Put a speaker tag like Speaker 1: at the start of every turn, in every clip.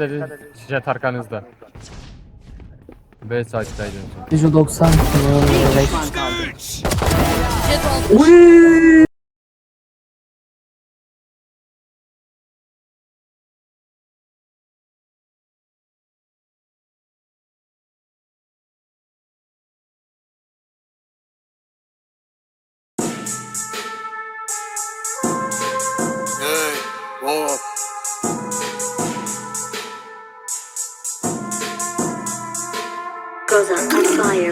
Speaker 1: edin. Jet arkanızda. B site'daydı.
Speaker 2: Dijo 90.
Speaker 3: Bir
Speaker 2: Evet.
Speaker 3: düşman kaldı.
Speaker 4: Jet olmuş.
Speaker 5: Hey,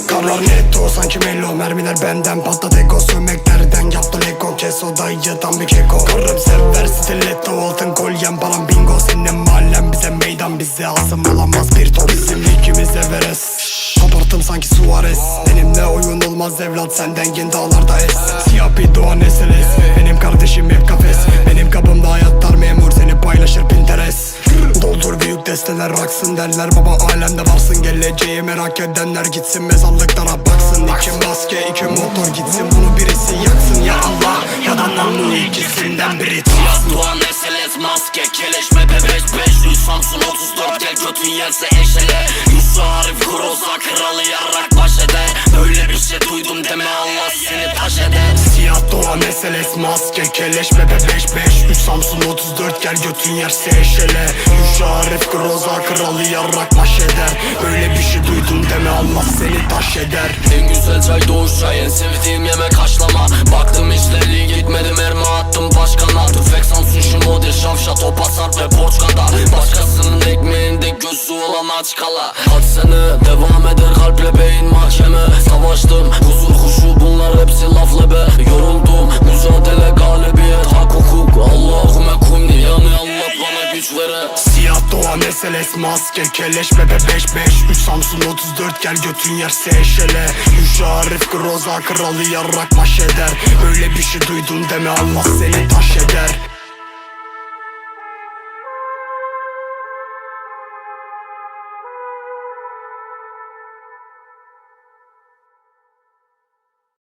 Speaker 5: Karlar netto sanki mello. Mermiler benden patladı. Ego Sövmeklerden yaptı lego Kes o dayı tam bir keko. Karım sever stiletto Altın kolyem falan bingo. Senin mahallen bize meydan Bize asım alamaz bir top. Bizim ikimiz Everest. Kaparttım sanki Suarez. Benimle oyun olmaz evlat Senden gen dağlarda es. Siyah bir doğan SLS Benim kardeşim hep kafes. Benim kapımda hayatlar memur Seni paylaşır Pinterest. Doldur büyük desteler aksın derler. Baba alemde varsın geleceği merak edenler Gitsin mezarlıklara baksın. İki maske iki motor gitsin. Bunu birisi yaksın. Ya Allah Ya da namlu ikisinden biri.
Speaker 6: Siyah Doğan SLS maske keleş Mepe 5 5 Samsun 34 gel götün yerse eşele Yusuf Arif Kroza kralı yarrak baş ede Böyle bir şey duydum deme Allah seni taş eder.
Speaker 5: Siyah doğan SLS maske keleş Bebe 5 5 3 Samsun 34 gel götün yerse eşele Yuşa Arif Groza kralı yarrak baş eder. Böyle bir şey duydum deme Allah seni taş eder.
Speaker 6: En güzel çay doğuş çay en sevdiğim yemek haşlama. Baktım işleri gitmedi mermi attım başkana. Tüfek Samsun şu model şavşat o pasar ve porçkada Başkasının ekmeğinde gözü olan aç kala. Kaç sene devam eder kalple beyin mahkeme. Savaştım huzur
Speaker 5: SLS maske keleş Bebe 5 5 3 Samsun 34 gel götün yerse eşele Yuşa Arif Groza kralı yarrak baş eder Böyle bir şey duydum deme Allah seni taş eder